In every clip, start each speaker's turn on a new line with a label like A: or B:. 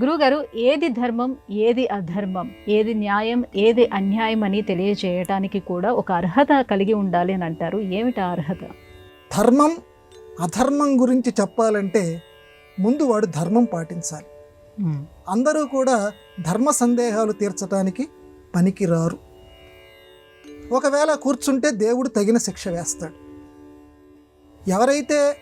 A: గురుగారు ఏది ధర్మం ఏది అధర్మం ఏది న్యాయం ఏది అన్యాయం అని తెలియజేయటానికి కూడా ఒక అర్హత కలిగి ఉండాలి అని అంటారు. ఏమిటి ఆ అర్హత?
B: ధర్మం అధర్మం గురించి చెప్పాలంటే ముందు వాడు ధర్మం పాటించాలి. అందరూ కూడా ధర్మ సందేహాలు తీర్చడానికి పనికిరారు. ఒకవేళ కూర్చుంటే దేవుడు తగిన శిక్ష వేస్తాడు. ఎవరైతే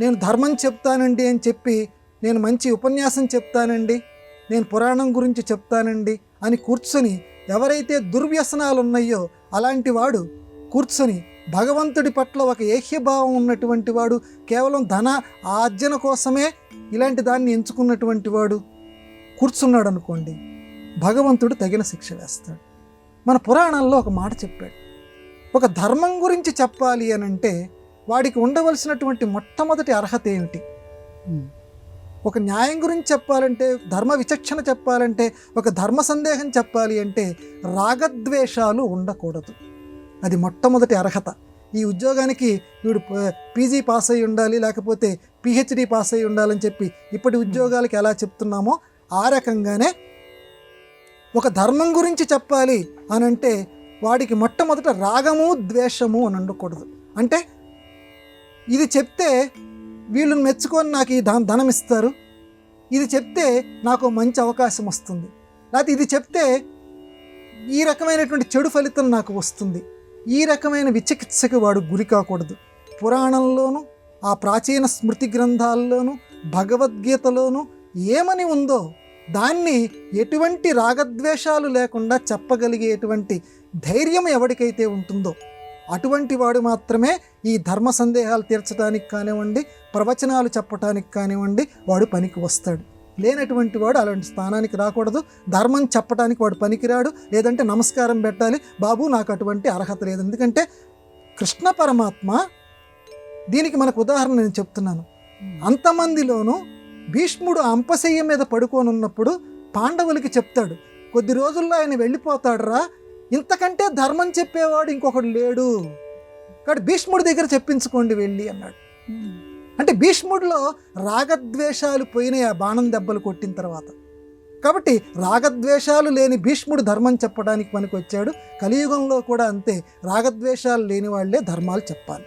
B: నేను ధర్మం చెప్తానండి అని చెప్పి నేను మంచి ఉపన్యాసం చెప్తానండి. నేను పురాణం గురించి చెప్తానండి అని కూర్చొని ఎవరైతే దుర్వ్యసనాలు ఉన్నాయో అలాంటి వాడు కూర్చొని భగవంతుడి పట్ల ఒక ఏహ్యభావం ఉన్నటువంటి వాడు కేవలం ధన ఆర్జన కోసమే ఇలాంటి దాన్ని ఎంచుకున్నటువంటి వాడు కూర్చున్నాడు అనుకోండి భగవంతుడు తగిన శిక్ష వేస్తాడు. మన పురాణాల్లో ఒక మాట చెప్పాడు. ఒక ధర్మం గురించి చెప్పాలి అని అంటే వాడికి ఉండవలసినటువంటి మొట్టమొదటి అర్హత ఏమిటి? ఒక న్యాయం గురించి చెప్పాలంటే ధర్మ విచక్షణ చెప్పాలంటే ఒక ధర్మ సందేహం చెప్పాలి అంటే రాగద్వేషాలు ఉండకూడదు. అది మొట్టమొదటి అర్హత. ఈ ఉద్యోగానికి వీడు పీజీ పాస్ అయి ఉండాలి లేకపోతే పిహెచ్డి పాస్ అయి ఉండాలని చెప్పి ఇప్పటి ఉద్యోగాలకి ఎలా చెప్తున్నామో ఆ రకంగానే ఒక ధర్మం గురించి చెప్పాలి అని అంటే వాడికి మొట్టమొదట రాగము ద్వేషము అని ఉండకూడదు. అంటే ఇది చెప్తే వీళ్ళని మెచ్చుకొని నాకు ఈ ధన ధనం ఇస్తారు. ఇది చెప్తే నాకు మంచి అవకాశం వస్తుంది. లేకపోతే ఇది చెప్తే ఈ రకమైనటువంటి చెడు ఫలితం నాకు వస్తుంది. ఈ రకమైన విచికిత్సకి వాడు గురి కాకూడదు. పురాణంలోనూ ఆ ప్రాచీన స్మృతి గ్రంథాల్లోనూ భగవద్గీతలోనూ ఏమని ఉందో దాన్ని ఎటువంటి రాగద్వేషాలు లేకుండా చెప్పగలిగేటువంటి ధైర్యం ఎవరికైతే ఉంటుందో అటువంటి వాడు మాత్రమే ఈ ధర్మ సందేహాలు తీర్చడానికి కానివ్వండి ప్రవచనాలు చెప్పటానికి కానివ్వండి వాడు పనికి వస్తాడు. లేనటువంటి వాడు అలాంటి స్థానానికి రాకూడదు. ధర్మం చెప్పడానికి వాడు పనికిరాడు. లేదంటే నమస్కారం పెట్టాలి. బాబు నాకు అటువంటి అర్హత లేదు. ఎందుకంటే కృష్ణ పరమాత్మ దీనికి మనకు ఉదాహరణ నేను చెప్తున్నాను. అంతమందిలోనూ భీష్ముడు అంపశయ్య మీద పడుకోనున్నప్పుడు పాండవులకి చెప్తాడు కొద్ది రోజుల్లో ఆయన వెళ్ళిపోతాడురా ఇంతకంటే ధర్మం చెప్పేవాడు ఇంకొకడు లేడు. కాబట్టి భీష్ముడి దగ్గర చెప్పించుకోండి వెళ్ళి అన్నాడు. అంటే భీష్ముడిలో రాగద్వేషాలు పోయినాయి ఆ బాణం దెబ్బలు కొట్టిన తర్వాత. కాబట్టి రాగద్వేషాలు లేని భీష్ముడు ధర్మం చెప్పడానికి పనికి వచ్చాడు కలియుగంలో కూడా అంతే రాగద్వేషాలు లేని వాళ్ళే ధర్మాలు చెప్పాలి.